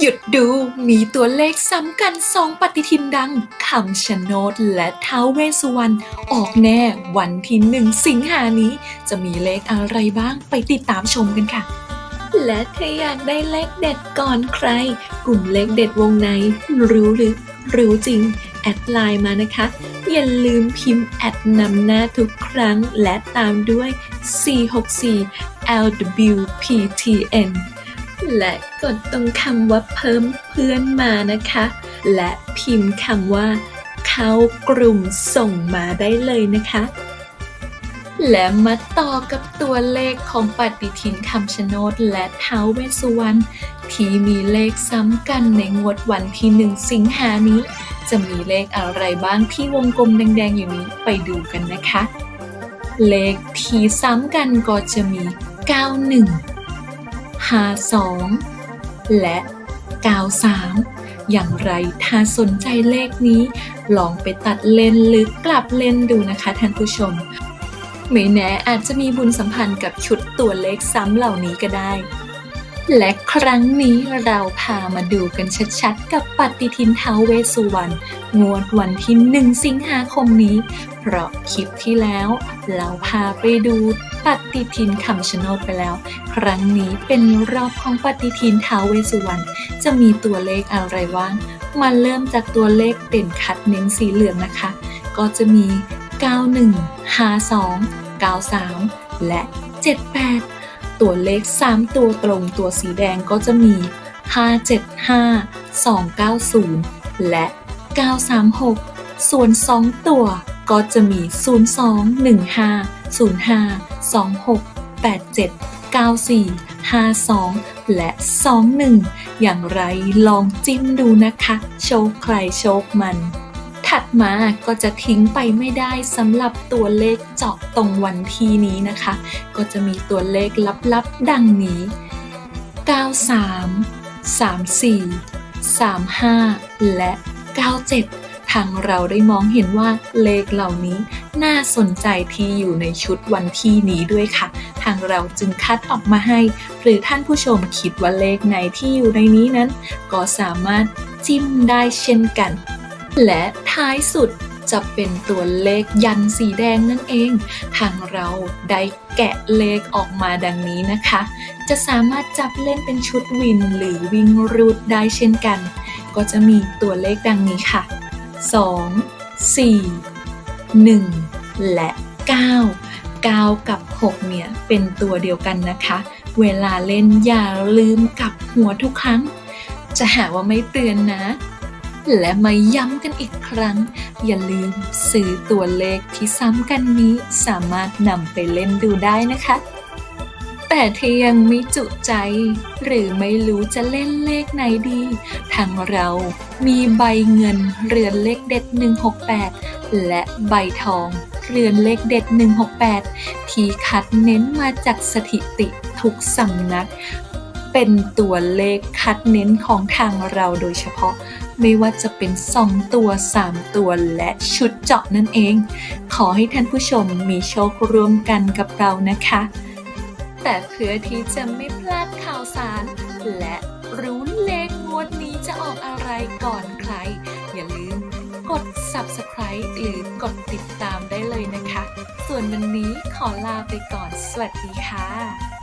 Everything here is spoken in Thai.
หยุดดูมีตัวเลขซ้ำกันสองปฏิทินดังคำชะโนดและท้าวเวสุวรรณออกแน่วันที่หนึ่งสิงหานี้ จะมีเลขอะไรบ้างไปติดตามชมกันค่ะ และถ้าอยากได้เลขเด็ดก่อนใคร กลุ่มเลขเด็ดวงในรู้หรือรู้จริง แอดไลน์มานะคะ อย่าลืมพิมพ์แอดนำหน้าทุกครั้งและตามด้วย 464 LWPTN และกดตรงคำว่าเพิ่มเพื่อนมานะคะ และพิมพ์คำว่า เข้ากลุ่มส่งมาได้เลยนะคะ และมาต่อกับตัวเลขของปฏิทินคำชะโนดและท้าวเวสสุวรรณที่มีเลขซ้ำกันในงวดวันที่หนึ่งสิงหานี้ จะมีเลขอะไรบ้างที่วงกลมแดงๆอยู่นี้ไปดูกันนะคะ เลขที่ซ้ำกันก็จะมี 91 ทา 2 และกาว 3 อย่างไรถ้าสนใจเลขนี้ ลองไปตัดเลนหรือกลับเลนดูนะคะท่านผู้ชม ไม่แน่อาจจะมีบุญสัมพันธ์กับชุดตัวเลขซ้ำเหล่านี้ก็ได้ และครั้งนี้เราพามาดูกันชัดๆ กับปฏิทินท้าวเวสสุวรรณงวดวันที่หนึ่งสิงหาคมนี้ เพราะคลิปที่แล้ว เราพาไปดูปฏิทินคำชะโนดไปแล้ว ครั้งนี้เป็นรอบของปฏิทินท้าวเวสสุวรรณจะมีตัวเลขอะไรบ้างมาเริ่มจากตัวเลขเด่นคัดเน้นสีเหลืองนะคะ ก็จะมี 91 52 93 และ 78 ตัวเลข 3 ตัวตรงตัวสีแดงก็จะมี 575 290 และ 936 ส่วน 2 ตัวก็จะมี 02 15 05 26 87 94 52 และ 21 อย่างไรลองจิ้มดูนะคะ โชคใครโชคมัน ถัดมาก็จะทิ้งไปไม่ได้สำหรับตัวเลขเจาะตรงวันที่นี้นะคะ ก็จะมีตัวเลขลับๆดังนี้ 93 34 35 และ 97ทางเราได้มองเห็นว่าเลขเหล่านี้น่าสนใจที่อยู่ในชุดวันที่นี้ด้วยค่ะ ทางเราจึงคัดออกมาให้ หรือท่านผู้ชมคิดว่าเลขไหนที่อยู่ในนี้นั้น ก็สามารถจิ้มได้เช่นกัน และท้ายสุดจะเป็นตัวเลขยันสีแดงนั่นเอง ทางเราได้แกะเลขออกมาดังนี้นะคะ จะสามารถจับเล่นเป็นชุดวินหรือวิ่งรูดได้เช่นกัน ก็จะมีตัวเลขดังนี้ค่ะ 2 4 1 และ 9 9 กับ 6 เนี่ย เป็นตัวเดียวกันนะคะ เวลาเล่นอย่าลืมกลับหัวทุกครั้ง จะหาว่าไม่เตือนนะ และมาย้ำกันอีกครั้ง อย่าลืมซื้อตัวเลขที่ซ้ำกันนี้สามารถนำไปเล่นดูได้นะคะ แต่ถ้ายังไม่จุใจ หรือไม่รู้จะเล่นเลขไหนดี ทางเรามีใบเงินเรือนเลขเด็ด 168 และใบทองเรือนเลขเด็ด 168 ที่คัดเน้นมาจากสถิติทุกสำนัก เป็นตัวเลขคัดเน้นของทางเราโดยเฉพาะ ไม่ว่าจะเป็น 2 ตัว 3 ตัวและชุดเจาะนั่นเอง ขอให้ท่านผู้ชมมีโชคร่วมกันกับเรานะคะ แต่เพื่อที่จะไม่พลาดข่าวสาร และรู้เลขงวดนี้จะออกอะไรก่อนใคร อย่าลืมกด subscribe หรือกดติดตามได้เลยนะคะ ส่วนวันนี้ขอลาไปก่อน สวัสดีค่ะ